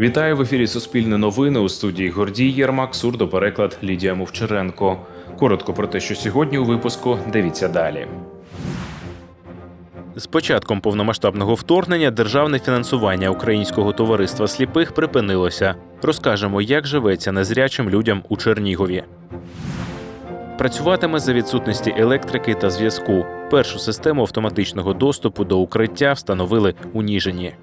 Вітаю в ефірі Суспільне новини у студії Гордій Єрмак, сурдопереклад Лідія Мовчаренко. Коротко про те, що сьогодні у випуску дивіться далі. З початком повномасштабного вторгнення державне фінансування українського товариства сліпих припинилося. Розкажемо, як живеться незрячим людям у Чернігові. Працюватиме за відсутності електрики та зв'язку. Першу систему автоматичного доступу до укриття встановили у Ніжині.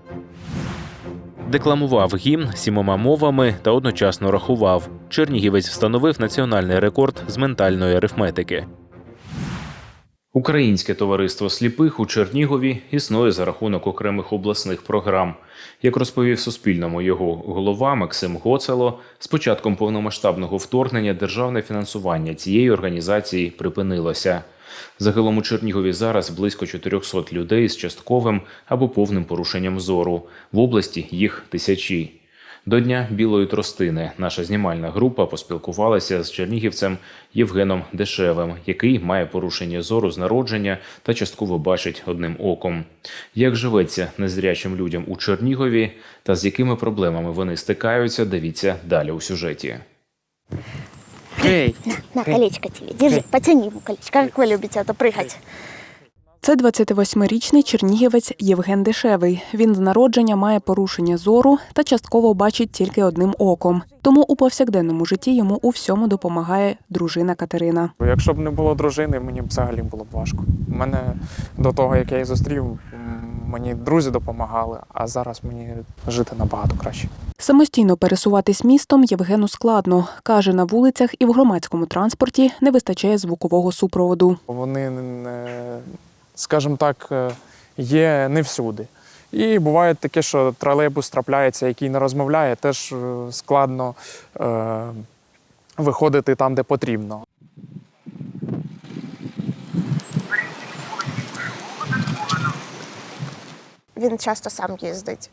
Декламував гімн сімома мовами та одночасно рахував. Чернігівець встановив національний рекорд з ментальної арифметики. Українське товариство сліпих у Чернігові існує за рахунок окремих обласних програм. Як розповів Суспільному його голова Максим Гоцело, з початком повномасштабного вторгнення державне фінансування цієї організації припинилося. Загалом у Чернігові зараз близько 400 людей з частковим або повним порушенням зору. В області їх тисячі. До Дня білої тростини наша знімальна група поспілкувалася з чернігівцем Євгеном Дешевим, який має порушення зору з народження та частково бачить одним оком. Як живеться незрячим людям у Чернігові та з якими проблемами вони стикаються, дивіться далі у сюжеті. Эй, На, колечко тебе. Держи, потяни ему колечко. Как вы любите это прыгать? Це 28-річний чернігівець Євген Дешевий. Він з народження має порушення зору та частково бачить тільки одним оком. Тому у повсякденному житті йому у всьому допомагає дружина Катерина. якщо б не було дружини, мені б взагалі було б важко. У мене до того, як я її зустрів, м, мені друзі допомагали, а зараз мені жити набагато краще. Самостійно пересуватись містом Євгену складно. Каже, на вулицях і в громадському транспорті не вистачає звукового супроводу. Вони, не- скажімо так, е, є не всюди. І буває таке, що тролейбус трапляється, який не розмовляє, теж е, складно е, виходити там, де потрібно. Він часто сам їздить.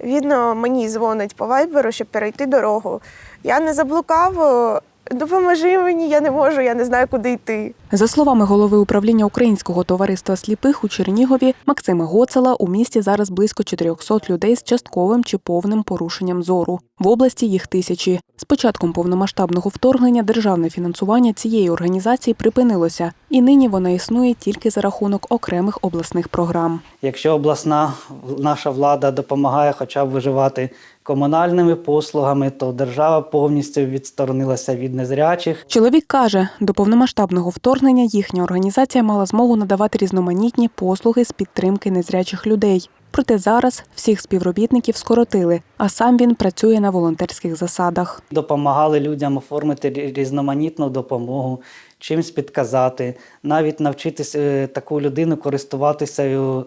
Він е, мені дзвонить по вайберу, щоб перейти дорогу. Я не заблукав. е, Допоможи мені, я не можу, я не знаю, куди йти. За словами голови управління Українського товариства сліпих у Чернігові Максима Гоцела, у місті зараз близько 400 людей з частковим чи повним порушенням зору. В області їх тисячі. З початком повномасштабного вторгнення державне фінансування цієї організації припинилося, і нині вона існує тільки за рахунок окремих обласних програм. Якщо обласна наша влада допомагає хоча б виживати комунальними послугами, то держава повністю відсторонилася від незрячих. Чоловік каже, до повномасштабного вторгнення їхня організація мала змогу надавати різноманітні послуги з підтримки незрячих людей. Проте зараз всіх співробітників скоротили, а сам він працює на волонтерських засадах. Допомагали людям оформити різноманітну допомогу, чимсь підказати, навіть навчитись е, таку людину користуватися е,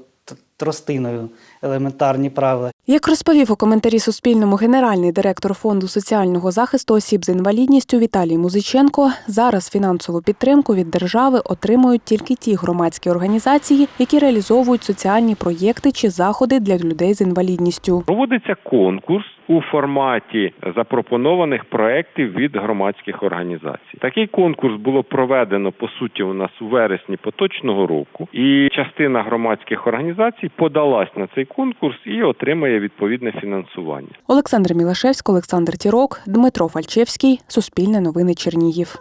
тростиною, елементарні правила. Як розповів у коментарі Суспільному генеральний директор фонду соціального захисту осіб з інвалідністю Віталій Музиченко, зараз фінансову підтримку від держави отримують тільки ті громадські організації, які реалізовують соціальні проєкти чи заходи для людей з інвалідністю. Проводиться конкурс у форматі запропонованих проєктів від громадських організацій. Такий конкурс було проведено по суті у нас у вересні поточного року, і частина громадських організацій подалась на цей конкурс і отримає відповідне фінансування. Олександр Мілашевський, Олександр Тірок, Дмитро Фальчевський. Суспільне новини Чернігів.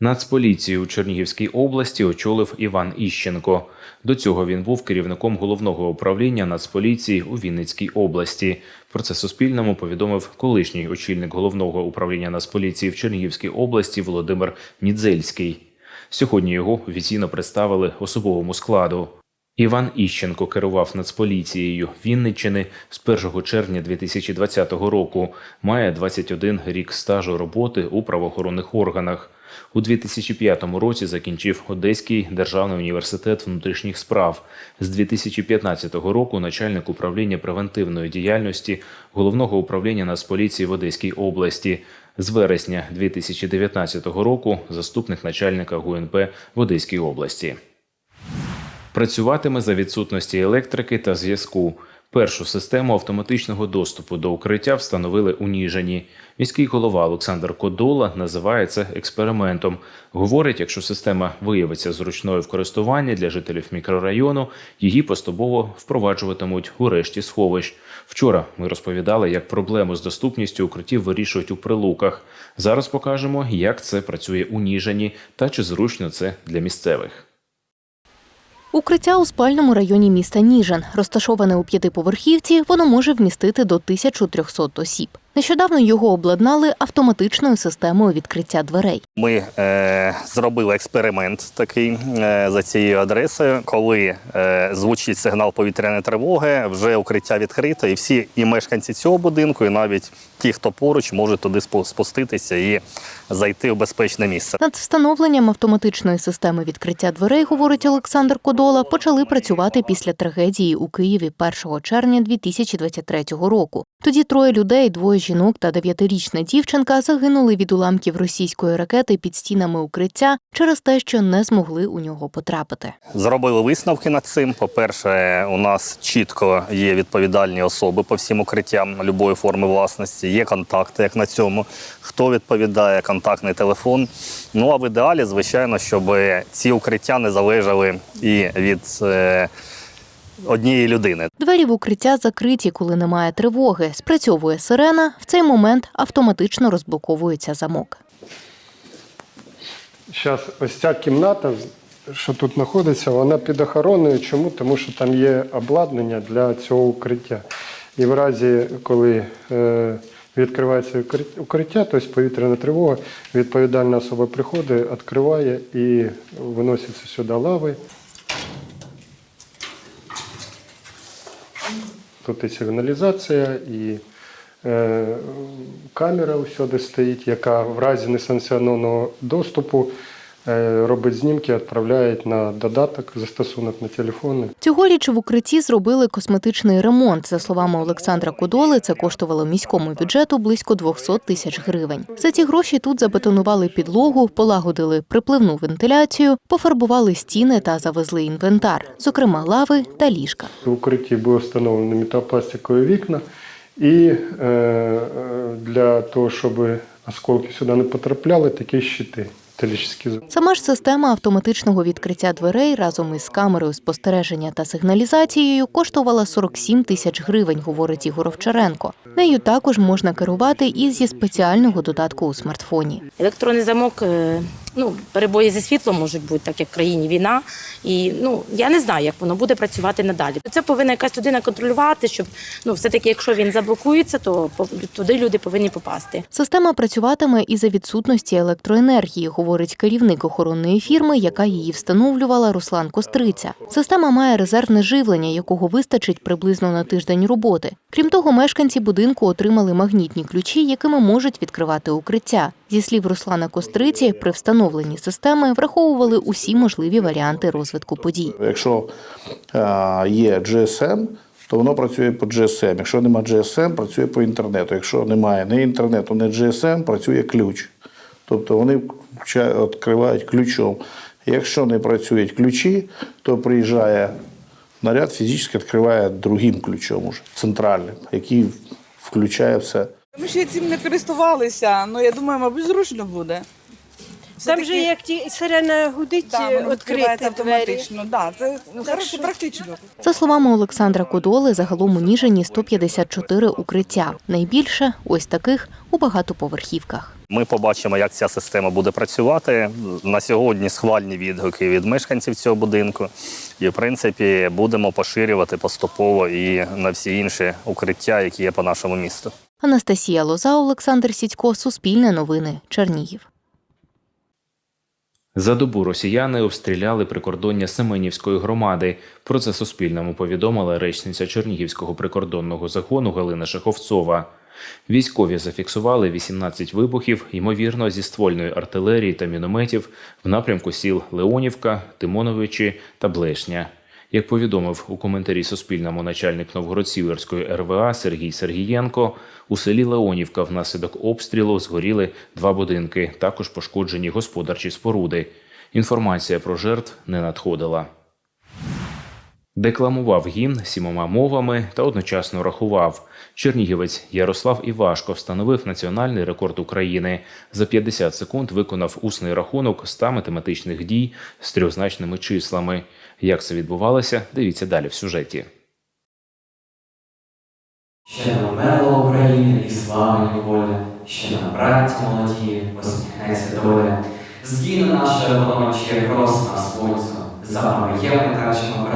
Нацполіцію у Чернігівській області очолив Іван Іщенко. До цього він був керівником головного управління Нацполіції у Вінницькій області. Про це Суспільному повідомив колишній очільник головного управління Нацполіції в Чернігівській області Володимир Мідзельський. Сьогодні його офіційно представили особовому складу. Іван Іщенко керував Нацполіцією Вінниччини з 1 червня 2020 року. Має 21 рік стажу роботи у правоохоронних органах. У 2005 році закінчив Одеський державний університет внутрішніх справ. З 2015 року начальник управління превентивної діяльності головного управління Нацполіції в Одеській області. З вересня 2019 року заступник начальника ГУНП в Одеській області. Працюватиме за відсутності електрики та зв'язку. Першу систему автоматичного доступу до укриття встановили у Ніжині. Міський голова Олександр Кодола називає це експериментом. Говорить, якщо система виявиться зручною в користуванні для жителів мікрорайону, її поступово впроваджуватимуть у решті сховищ. Вчора ми розповідали, як проблему з доступністю укриттів вирішують у прилуках. Зараз покажемо, як це працює у Ніжині та чи зручно це для місцевих. Укриття у спальному районі міста Ніжин, розташоване у п'ятиповерхівці, воно може вмістити до 1300 осіб. Нещодавно його обладнали автоматичною системою відкриття дверей. Ми е, зробили експеримент такий е, за цією адресою, коли е, звучить сигнал повітряної тривоги, вже укриття відкрите, і всі і мешканці цього будинку, і навіть ті, хто поруч, можуть туди спу- спуститися і зайти в безпечне місце. Над встановленням автоматичної системи відкриття дверей, говорить Олександр Кодола, почали працювати після трагедії у Києві 1 червня 2023 року. Тоді троє людей, двоє жінок та дев'ятирічна дівчинка загинули від уламків російської ракети під стінами укриття через те, що не змогли у нього потрапити. Зробили висновки над цим. По-перше, у нас чітко є відповідальні особи по всім укриттям любої форми власності. Є контакти, як на цьому. Хто відповідає, контактний телефон. Ну а в ідеалі, звичайно, щоб ці укриття не залежали і від е, однієї людини. Двері в укриття закриті, коли немає тривоги. Спрацьовує сирена. В цей момент автоматично розблоковується замок. Зараз ось ця кімната, що тут знаходиться, вона під охороною. Чому? Тому що там є обладнання для цього укриття. І в разі, коли е, відкривається укриття- укриття, тобто повітряна тривога, відповідальна особа приходить, відкриває і виноситься сюди лави. Тут і сигналізація, і е, камера усюди стоїть, яка в разі несанкціонованого доступу робить знімки, відправляє на додаток, застосунок на телефони. Цьогоріч в укритті зробили косметичний ремонт. За словами Олександра Кодоли, це коштувало міському бюджету близько 200 тисяч гривень. За ці гроші тут забетонували підлогу, полагодили припливну вентиляцію, пофарбували стіни та завезли інвентар, зокрема лави та ліжка. В укритті були встановлені металопластикові вікна, і е, е, для того, щоб осколки сюди не потрапляли, такі щити. Сама ж система автоматичного відкриття дверей разом із камерою спостереження та сигналізацією коштувала 47 тисяч гривень, говорить Ігор Овчаренко. Нею також можна керувати і зі спеціального додатку у смартфоні. Електронний замок, е, ну, перебої зі світлом можуть бути, так як в країні війна. І ну, я не знаю, як воно буде працювати надалі. Це повинна якась людина контролювати, щоб ну, все-таки, якщо він заблокується, то туди люди повинні попасти. Система працюватиме і за відсутності електроенергії, говорить керівник охоронної фірми, яка її встановлювала Руслан Костриця. Система має резервне живлення, якого вистачить приблизно на тиждень роботи. Крім того, мешканці будинку отримали магнітні ключі, якими можуть відкривати укриття. Зі слів Руслана Костриці, при встановленні системи враховували усі можливі варіанти розвитку подій. Якщо е, є GSM, то воно працює по GSM. Якщо немає GSM, працює по інтернету. Якщо немає ні інтернету, ні GSM, працює ключ. Тобто вони відкривають ключом. Якщо не працюють ключі, то приїжджає наряд, фізично відкриває другим ключом, уже, центральним, який все все. Ми ще цим не користувалися, але я думаю, мабуть, зручно буде. Там же як ті сирена гудить, Да, відкривається відкрити двері. автоматично. Да, це ну, хорошо, практично. За словами Олександра Кодоли, загалом у Ніжині 154 укриття. Найбільше ось таких у багатоповерхівках. Ми побачимо, як ця система буде працювати. На сьогодні схвальні відгуки від мешканців цього будинку. І, в принципі, будемо поширювати поступово і на всі інші укриття, які є по нашому місту. Анастасія Лоза, Олександр Сідько, Суспільне новини, Чернігів. За добу росіяни обстріляли прикордоння Семенівської громади. Про це Суспільному повідомила речниця Чернігівського прикордонного загону Галина Шаховцова. Військові зафіксували 18 вибухів, ймовірно, зі ствольної артилерії та мінометів в напрямку сіл Леонівка, Тимоновичі та Блешня. Як повідомив у коментарі Суспільному начальник Новгород-Сіверської РВА Сергій Сергієнко, у селі Леонівка внаслідок обстрілу згоріли два будинки, також пошкоджені господарчі споруди. Інформація про жертв не надходила. Декламував гімн сімома мовами та одночасно рахував. Чернігівець Ярослав Івашко встановив національний рекорд України. За 50 секунд виконав усний рахунок 100 математичних дій з трьохзначними числами. Як це відбувалося, дивіться далі в сюжеті. Ще не вмерла Україна і слава і воля, ще на браті молоді посміхнеться доля. Згине наша поночі, як рос на сонцю, за є ми трачимо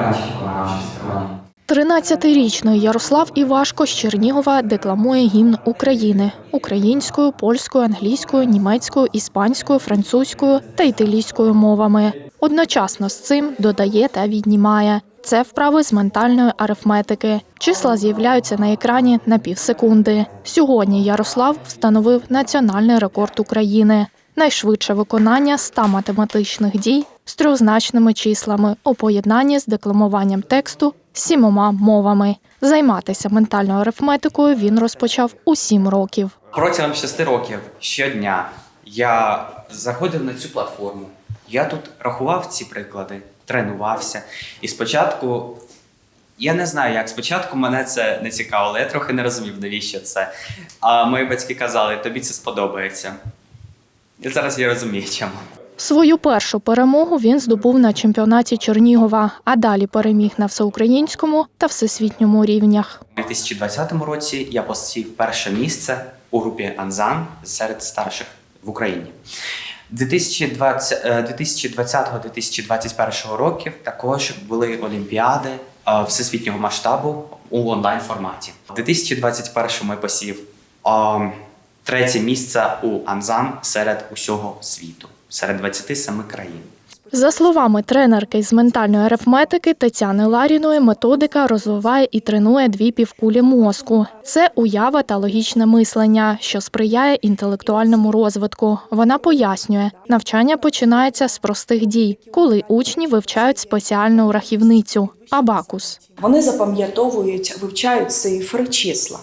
по нашій стороні. 13-річний Ярослав Івашко з Чернігова декламує гімн України українською, польською, англійською, німецькою, іспанською, французькою та італійською мовами. Одночасно з цим додає та віднімає. Це вправи з ментальної арифметики. Числа з'являються на екрані на півсекунди. Сьогодні Ярослав встановив національний рекорд України. Найшвидше виконання 100 математичних дій з трьохзначними числами у поєднанні з декламуванням тексту сімома мовами. Займатися ментальною арифметикою він розпочав у сім років. Протягом шести років щодня я заходив на цю платформу. Я тут рахував ці приклади, тренувався. І спочатку, я не знаю, як спочатку мене це не цікавило, я трохи не розумів, навіщо це. А мої батьки казали, тобі це сподобається. І зараз я розумію, чому. Свою першу перемогу він здобув на чемпіонаті Чернігова, а далі переміг на всеукраїнському та всесвітньому рівнях. У 2020 році я посів перше місце у групі Анзан серед старших в Україні. 2020 е, 2020-2021 років також були олімпіади е, всесвітнього масштабу у онлайн форматі. У 2021 ми посів е, третє місце у Анзан серед усього світу, серед 27 країн. За словами тренерки з ментальної арифметики Тетяни Ларіної, методика розвиває і тренує дві півкулі мозку. Це уява та логічне мислення, що сприяє інтелектуальному розвитку. Вона пояснює, навчання починається з простих дій, коли учні вивчають спеціальну рахівницю абакус. Вони запам'ятовують, вивчають цифри, числа.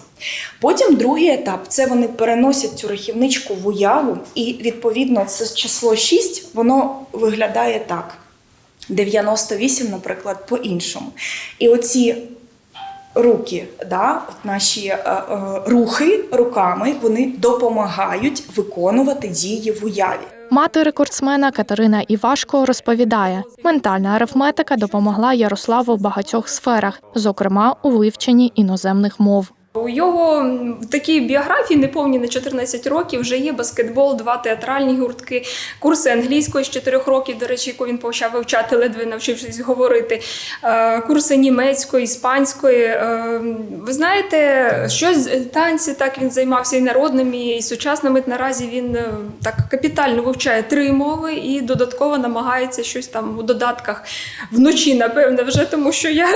Потім другий етап це вони переносять цю рахівничку в уяву, і відповідно це число 6, воно виглядає так: 98, наприклад, по-іншому. І оці руки, да, от наші е, е, рухи руками, вони допомагають виконувати дії в уяві. Мати рекордсмена Катерина Івашко розповідає, ментальна арифметика допомогла Ярославу в багатьох сферах, зокрема у вивченні іноземних мов. У його в такій біографії неповні на 14 років вже є баскетбол, два театральні гуртки, курси англійської з 4 років, до речі, яку він почав вивчати, ледве навчившись говорити, е, курси німецької, іспанської. Е, Ви знаєте, щось е, танці так він займався і народними, і сучасними. Наразі він так капітально вивчає три мови і додатково намагається щось там у додатках вночі, напевне, вже тому що я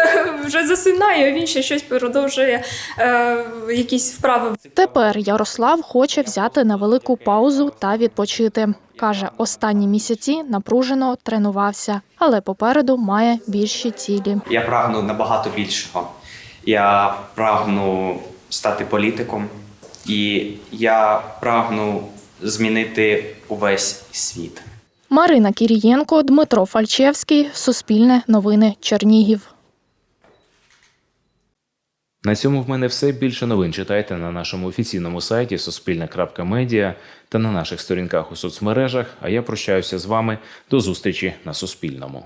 вже засинаю, а він ще щось продовжує. Якісь вправи Тепер Ярослав хоче взяти на велику паузу та відпочити. Каже, останні місяці напружено тренувався, але попереду має більші цілі. Я прагну набагато більшого. Я прагну стати політиком, і я прагну змінити увесь світ. Марина Кірієнко, Дмитро Фальчевський, Суспільне новини Чернігів. На цьому в мене все. Більше новин читайте на нашому офіційному сайті Суспільне.Медіа та на наших сторінках у соцмережах. А я прощаюся з вами до зустрічі на Суспільному.